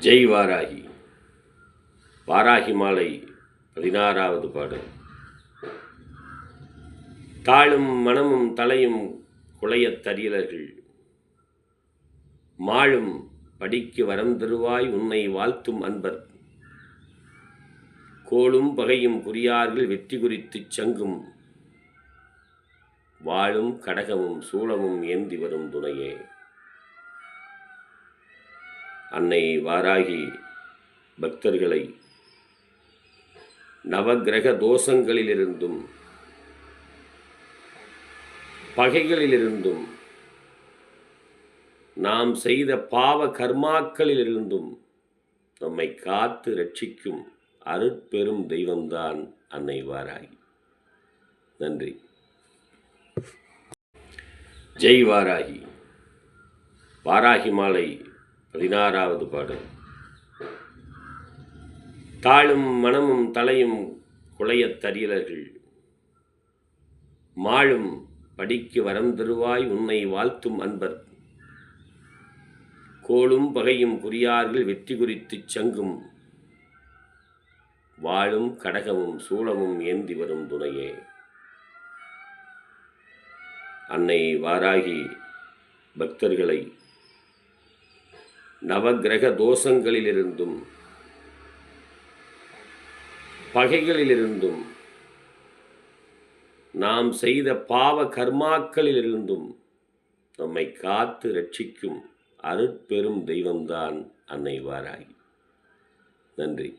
ஜெய் வாராகி. வாராகி மாலை பதினாறாவது பாடல். தாழும் மனமும் தலையும் குளையத் தரியலர்கள். மாழும் படிக்கு வரம் தருவாய் உன்னை வாழ்த்தும் அன்பர். கோளும் பகையும் குறியார்கள் வெற்றி குறித்துச் சங்கும். வாழும் கடகமும் சூளமும் ஏந்தி வரும் துணையே. அன்னை வாராகி பக்தர்களை நவக்கிரக தோஷங்களிலிருந்தும் பகைகளிலிருந்தும் நாம் செய்த பாவ கர்மாக்களிலிருந்தும் நம்மை காத்து ரட்சிக்கும் அருட்பெரும் தெய்வம்தான் அன்னை வாராகி. நன்றி. ஜெய் வாராகி. வாராகி மாலை பதினாறாவது பாடல். தாழும் மனமும் தலையும் குளையத் தரியலர்கள். மாழும் படிக்கு வரம் தருவாய் உன்னை வாழ்த்தும் அன்பர். கோளும் பகையும் குறியார்கள் வெற்றி குறித்துச் சங்கும். வாழும் கடகமும் சூளமும் ஏந்தி வரும் துணையே. அன்னை வாராகி பக்தர்களை நவக்கிரக தோஷங்களிலிருந்தும் பகைகளிலிருந்தும் நாம் செய்த பாவ கர்மாக்களிலிருந்தும் நம்மை காத்து ரட்சிக்கும் அருட்பெரும் தெய்வம்தான் அன்னை வாராகி. நன்றி.